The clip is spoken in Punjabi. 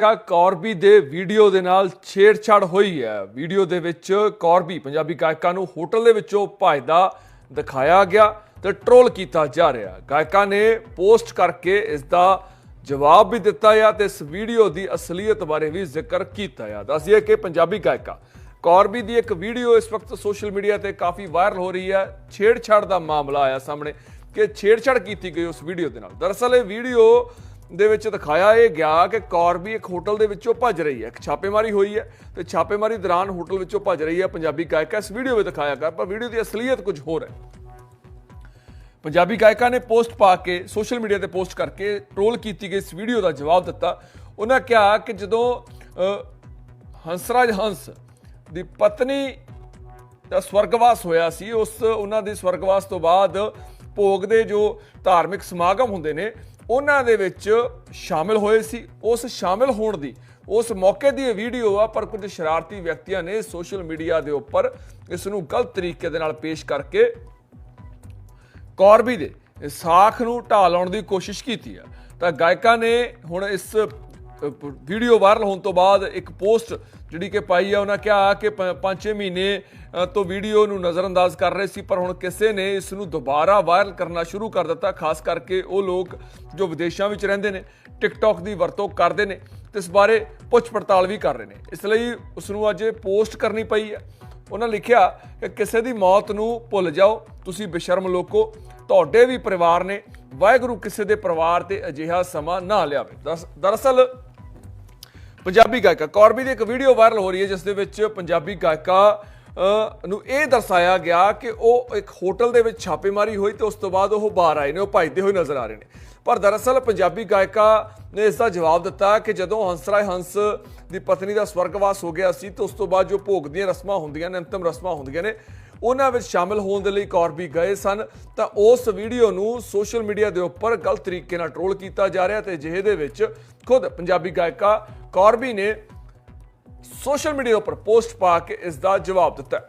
ਕਾ ਕੌਰਬੀ ਦੇ ਵੀਡੀਓ ਦੇ ਨਾਲ ਛੇੜਛਾੜ ਹੋਈ ਹੈ। ਵੀਡੀਓ ਦੇ ਵਿੱਚ ਕੌਰਬੀ ਪੰਜਾਬੀ ਗਾਇਕਾਂ ਨੂੰ ਹੋਟਲ ਦੇ ਵਿੱਚੋਂ ਭਜਦਾ ਦਿਖਾਇਆ ਗਿਆ ਤੇ ਟ੍ਰੋਲ ਕੀਤਾ ਜਾ ਰਿਹਾ। ਗਾਇਕਾਂ ਨੇ ਪੋਸਟ ਕਰਕੇ ਇਸ ਦਾ ਜਵਾਬ ਵੀ ਦਿੱਤਾ ਆ ਤੇ ਇਸ ਵੀਡੀਓ ਦੀ ਅਸਲੀਅਤ ਬਾਰੇ ਵੀ ਜ਼ਿਕਰ ਕੀਤਾ ਆ। ਦੱਸਿਏ ਕਿ ਪੰਜਾਬੀ ਗਾਇਕਾ, ਕੌਰਬੀ ਦੀ ਇੱਕ ਵੀਡੀਓ ਇਸ ਵਕਤ ਸੋਸ਼ਲ ਮੀਡੀਆ ਤੇ ਕਾਫੀ ਵਾਇਰਲ ਹੋ ਰਹੀ ਹੈ। ਛੇੜਛਾੜ ਦਾ ਮਾਮਲਾ ਆਇਆ ਸਾਹਮਣੇ ਕਿ ਛੇੜਛਾੜ ਕੀਤੀ ਗਈ ਉਸ ਵੀਡੀਓ ਦੇ ਨਾਲ। ਦਰਅਸਲ ਇਹ ਵੀਡੀਓ ਦੇ ਵਿੱਚ ਦਿਖਾਇਆ ਇਹ ਗਿਆ ਕਿ ਕੌਰਬੀ ਇੱਕ ਹੋਟਲ ਦੇ ਵਿੱਚੋਂ ਭੱਜ ਰਹੀ ਹੈ। ਇੱਕ ਛਾਪੇਮਾਰੀ ਹੋਈ ਹੈ ਤੇ ਛਾਪੇਮਾਰੀ ਦੌਰਾਨ ਹੋਟਲ ਵਿੱਚੋਂ ਭੱਜ ਰਹੀ ਹੈ ਪੰਜਾਬੀ ਗਾਇਕਾ। ਇਸ ਵੀਡੀਓ ਵਿੱਚ ਦਿਖਾਇਆ ਗਿਆ ਪਰ ਵੀਡੀਓ ਦੀ ਅਸਲੀਅਤ ਕੁਝ ਹੋਰ ਹੈ। ਪੰਜਾਬੀ ਗਾਇਕਾ ਨੇ ਪੋਸਟ ਪਾ ਕੇ ਸੋਸ਼ਲ ਮੀਡੀਆ ਤੇ ਪੋਸਟ ਕਰਕੇ ਟ੍ਰੋਲ ਕੀਤੀ ਗਈ ਇਸ ਵੀਡੀਓ ਦਾ ਜਵਾਬ ਦਿੱਤਾ। ਉਹਨਾਂ ਕਿਹਾ ਕਿ ਜਦੋਂ ਅ, ਹੰਸਰਾਜ ਹੰਸ ਦੀ ਪਤਨੀ ਦਾ ਸਵਰਗਵਾਸ ਹੋਇਆ ਸੀ ਉਸ ਉਹਨਾਂ ਦੇ ਸਵਰਗਵਾਸ ਤੋਂ ਬਾਅਦ ਭੋਗ ਦੇ ਜੋ ਧਾਰਮਿਕ ਸਮਾਗਮ ਹੁੰਦੇ ਨੇ ਉਹਨਾਂ ਦੇ ਵਿੱਚ ਸ਼ਾਮਿਲ ਹੋਏ ਸੀ। ਉਸ ਸ਼ਾਮਿਲ ਹੋਣ ਦੀ, ਉਸ ਮੌਕੇ ਦੀ ਇਹ ਵੀਡੀਓ ਆ, ਪਰ ਕੁਝ ਸ਼ਰਾਰਤੀ ਵਿਅਕਤੀਆਂ ਨੇ ਸੋਸ਼ਲ ਮੀਡੀਆ ਦੇ ਉੱਪਰ ਇਸ ਨੂੰ ਗਲਤ ਤਰੀਕੇ ਦੇ ਨਾਲ ਪੇਸ਼ ਕਰਕੇ ਕੌਰਬੀ ਦੇ ਸਾਖ ਨੂੰ ਢਾਹ ਲਾਉਣ ਦੀ ਕੋਸ਼ਿਸ਼ ਕੀਤੀ ਆ। ਤਾਂ ਗਾਇਕਾਂ ਨੇ ਹੁਣ ਇਸ ਵੀਡੀਓ ਵਾਇਰਲ ਹੋਣ ਤੋਂ ਬਾਅਦ ਇੱਕ ਪੋਸਟ ਜਿਹੜੀ ਕਿ ਪਾਈ ਆ, ਉਹਨਾਂ ਕਿਹਾ ਕਿ 5-6 ਮਹੀਨੇ ਤੋਂ ਵੀਡੀਓ ਨੂੰ ਨਜ਼ਰਅੰਦਾਜ਼ ਕਰ ਰਹੇ ਸੀ, ਪਰ ਹੁਣ ਕਿਸੇ ਨੇ ਇਸ ਨੂੰ ਦੁਬਾਰਾ ਵਾਇਰਲ ਕਰਨਾ ਸ਼ੁਰੂ ਕਰ ਦਿੱਤਾ, ਖਾਸ ਕਰਕੇ ਉਹ ਲੋਕ ਜੋ ਵਿਦੇਸ਼ਾਂ ਵਿੱਚ ਰਹਿੰਦੇ ਨੇ ਟਿਕਟੌਕ ਦੀ ਵਰਤੋਂ ਕਰਦੇ ਨੇ ਤੇ ਇਸ ਬਾਰੇ ਪੁੱਛ ਪੜਤਾਲ ਵੀ ਕਰ ਰਹੇ ਨੇ। ਇਸ ਲਈ ਉਸ ਨੂੰ ਅੱਜ ਪੋਸਟ ਕਰਨੀ ਪਈ ਹੈ ਉਹਨਾਂ ਲਿਖਿਆ ਕਿ ਕਿਸੇ ਦੀ ਮੌਤ ਨੂੰ ਭੁੱਲ ਜਾਓ, ਤੁਸੀਂ ਬੇਸ਼ਰਮ ਲੋਕੋ, ਤੁਹਾਡੇ ਵੀ ਪਰਿਵਾਰ ਨੇ, ਵਾਹਿਗੁਰੂ ਕਿਸੇ ਦੇ ਪਰਿਵਾਰ ਤੇ ਅਜਿਹਾ ਸਮਾਂ ਨਾ ਲਿਆਵੇ। ਦਰਅਸ- ਦਰਅਸਲ ਪੰਜਾਬੀ ਗਾਇਕਾ। ਕੌਰਬੀ ਦੀ ਇੱਕ ਵੀਡੀਓ ਵਾਇਰਲ ਹੋ ਰਹੀ ਹੈ, ਜਿਸ ਦੇ ਵਿੱਚ ਪੰਜਾਬੀ ਗਾਇਕਾ ਨੂੰ ਇਹ ਦਰਸਾਇਆ ਗਿਆ ਕਿ ਉਹ ਇੱਕ ਹੋਟਲ ਦੇ ਵਿੱਚ ਛਾਪੇਮਾਰੀ ਹੋਈ ਤੇ ਉਸ ਤੋਂ ਬਾਅਦ ਉਹ ਬਾਹਰ ਆਏ ਨੇ, ਉਹ ਭੱਜਦੇ ਹੋਏ ਨਜ਼ਰ ਆ ਰਹੇ ਨੇ। ਪਰ ਦਰਅਸਲ ਪੰਜਾਬੀ ਗਾਇਕਾ ਨੇ ਇਸ ਦਾ ਜਵਾਬ ਦਿੱਤਾ ਕਿ ਜਦੋਂ ਹੰਸਰਾਏ ਹੰਸ ਦੀ ਪਤਨੀ ਦਾ ਸਵਰਗਵਾਸ ਹੋ ਗਿਆ ਸੀ, ਤੇ ਉਸ ਤੋਂ ਬਾਅਦ ਜੋ ਭੋਗ ਦੀਆਂ ਰਸਮਾਂ ਹੁੰਦੀਆਂ ਨੇ, ਅੰਤਿਮ ਰਸਮਾਂ ਹੁੰਦੀਆਂ ਨੇ ਉਹਨਾਂ ਵਿੱਚ ਸ਼ਾਮਿਲ ਹੋਣ ਦੇ ਲਈ ਕੌਰਬੀ ਗਏ ਸਨ, ਤਾਂ ਉਸ ਵੀਡੀਓ ਨੂੰ ਸੋਸ਼ਲ ਮੀਡੀਆ ਦੇ ਉੱਪਰ ਗਲਤ ਤਰੀਕੇ ਨਾਲ ਟ੍ਰੋਲ ਕੀਤਾ ਜਾ ਰਿਹਾ ਤੇ ਜਿਹੇ ਦੇ ਵਿੱਚ ਖੁਦ ਪੰਜਾਬੀ ਗਾਇਕਾ ਕੌਰਬੀ ਨੇ ਸੋਸ਼ਲ ਮੀਡੀਆ ਉੱਪਰ ਪੋਸਟ ਪਾ ਕੇ ਇਸ ਦਾ ਜਵਾਬ ਦਿੱਤਾ।